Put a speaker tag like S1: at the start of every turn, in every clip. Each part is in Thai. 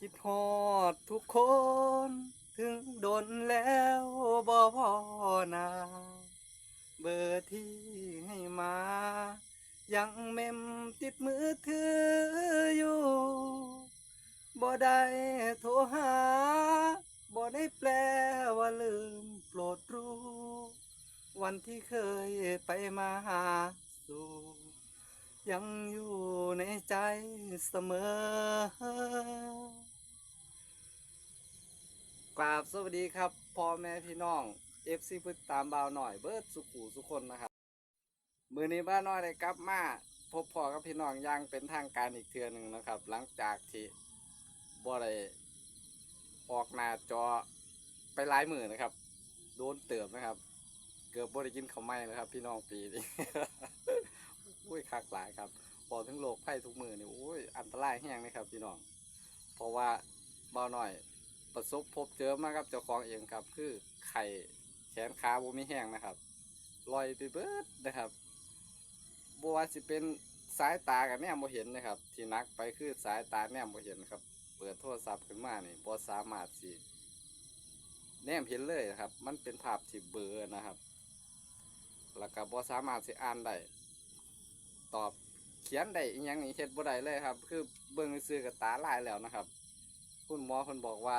S1: คิดฮอดทุกคน ถึงโดนแล้วบ่พอนา เบอร์ที่ให้มา ยังเมมติดมือถืออยู่บ่ได้โทรหาบ่ได้แปลว่าลืมโปรดรู้ วันที่เคยไปมาหาสู่ ยังอยู่ในใจเสมอกราบสวัสดีครับพ่อแม่พี่น้องเอฟซีพึ่ตามบ่าวหน่อยเบิร์ดสุขูสุคนนะครับ มือนี้บ้าวน้อยได้กลับมาพบพ่อกับพี่น้องอยังเป็นทางการอีกเทือหนึ่งนะครับ หลังจากที่บ่ได้ออกหน้าจอไปหลายมือนะครับ โดนเติมนะครับ เกือบบ่ได้กินข้าวไหม้นะครับ พี่น้องปีนี้ อุ้ยคักหลายครับพอถึงโรคไข้ทุกมือนี่อุ้ยอันตรายแห้งเลยครับพี่น้อง เพราะว่าเบาหน่อยประสบพบเจอมากับเจ้าของเองครับ คือไข่แขนขาบ่มีแห้งนะครับลอยไปเบิดนะครับบ่ว่าสิเป็นสายตากับแนมบ่เห็นนะครับ ที่นักไปคือสายตาแนมบ่เห็นครับ เปิดโทรศัพท์ขึ้นมานี่บ่สามารถสิแนมเห็นเลยนะครับ มันเป็นภาพที่เบลอนะครับ แล้วก็บ่สามารถสิอ่านได้ ตอบเขียนได้อีหยังนี่เฮ็ดบ่ได้เลยครับ คือเบิ่งซื่อกับตาลายแล้วนะครับ คุณหมอเพิ่นบอกว่า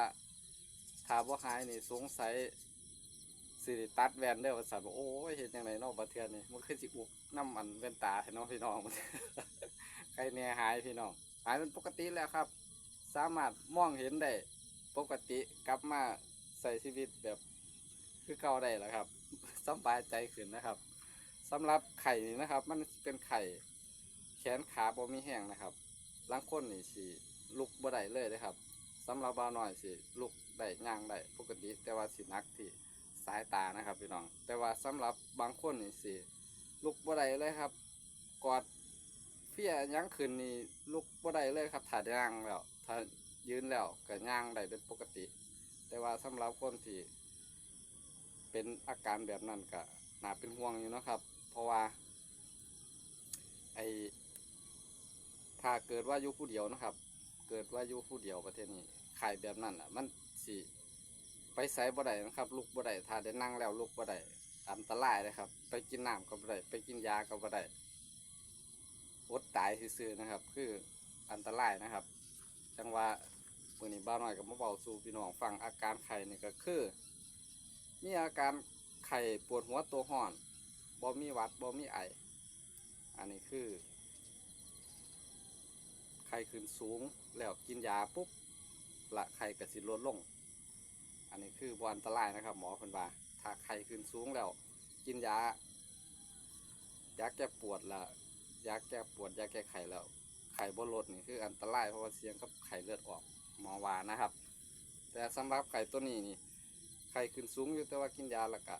S1: ถ้าบ่หายนี่สงสัยสิได้ตัดแว่นเด้อว่าซั่นบอกโอ้ยเฮ็ดจังไดเนาะบัดเทื่อนี่มันคือสิอุกน้ำมันแว่นตาให้น้องพี่น้องใครแน่หายพี่น้องหายเป็นปกติแล้วครับ สามารถมองเห็นได้ปกติกลับมาใส่ชีวิตแบบคือเก่าได้แล้วครับสบายใจขึ้นนะครับ สำหรับไข่นี่นะครับ มันเป็นไข่แขนขาบ่มีแห้งนะครับล้างคนนี่สิลุกบ่ได้เลยนะครับสำหรับบ่าวน้อยสิลุกได้ย่างได้ปกติ แต่ว่าสินักที่สายตานะครับพี่น้อง แต่ว่าสำหรับบางคนนี่สิลุกบ่ได้เลยครับ กอดเพี้ยยังขึ้นนี่ลุกบ่ได้เลยครับถ้าย่างแล้วถ้ายืนแล้วก็ย่างได้เป็นปกติ แต่ว่าสำหรับคนที่เป็นอาการแบบนั้นก็น่าเป็นห่วงอยู่นะครับ ราะว่าไอถ้าเกิดว่าอยู่ผู้เดียวนะครับ เกิดว่าอยู่ผู้เดียวประเทศนี้ไข่แบบนั้นอะ มันสิไปใส่บ่ได้นะครับ ลุกบ่ได้ถ้าได้นั่งแล้วลุกบ่ได้อันตรายเลยครับ ไปกินน้ำก็บ่ได้ไปกินยาก็บ่ได้อดตายซื่อๆนะครับ คืออันตรายนะครับ จังว่ามื่อนี้บ้าวน้อยกับมาเบาสู่พี่น้องฟังอาการไข่นี่ก็คือ มีอาการไข้ปวดหัวตัวห่อน บ่มีวัดบ่มีไอ อันนี้คือ ไข้ขึ้นสูงแล้วกินยาปุ๊บละไข้กระสิลดลง อันนี้คือบอันตรายนะครับ หมอคนว่าถ้าไข้ขึ้นสูงแล้ว กินยายาแก้ปวดละยาแก้ปวดยาแก้ไข้แล้วไข้บ่ลดนี่คืออันตรายเพราะว่าเสี่ยงกับไข้เลือดออกหมอวานะครับ แต่สำหรับไข้ตัวนี้นี่ไข่ขึ้นสูงอยู่แต่ว่ากินยาล้วก็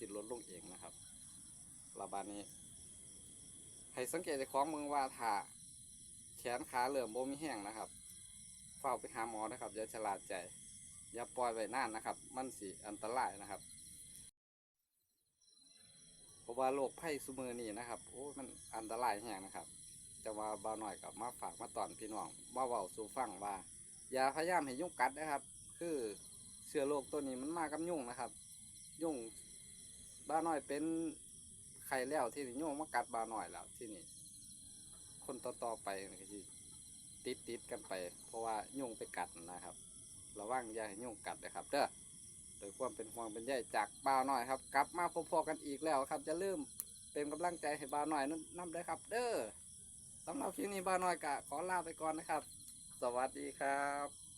S1: ข่มันก็จิลดลงเองนะครับระบาดนี้ ให้สังเกตในของเมืองว่าถ้าแขนขาเริ่อมบ่มีแห้งนะครับ เฝ้าไปหาหมอนะครับอย่าชะลาดใจ อย่าปล่อยไว้นานนะครับ มันสิอันตรายนะครับเพราะว่าโรคไข้ซุมือนี่นะครับโอ้มันอันตรายแห้งนะครับ จะมาเบาหน่อยกับมาฝากมาตอนพี่น้องมาเว้าสู่ฟังว่าอย่าพยายามให้ยุ่งกัดนะครับ คือเชื้อโรคตัวนี้มันมากับยุ่งนะครับ ยุ่ง บ้าน้อยเป็นไข้แล้วที่นี่ยุงมากัดบ้าน้อยแล้วที่นี่ คนต่อๆไปนี่ก็สิติดติดกันไป เพราะว่ายุงไปกัดนะครับ ระวังอย่าให้ยุงกัดนะครับเด้อโดยความเป็นห่วงเป็นใยจากบ้าน้อยครับ กลับมาพบๆกันอีกแล้วครับจะลืมเป็นกำลังใจให้บ้าน้อยนั่นด้วยครับ เด้อสำหรับคลิปนี้บ้าน้อยกะขอลาไปก่อนนะครับ สวัสดีครับ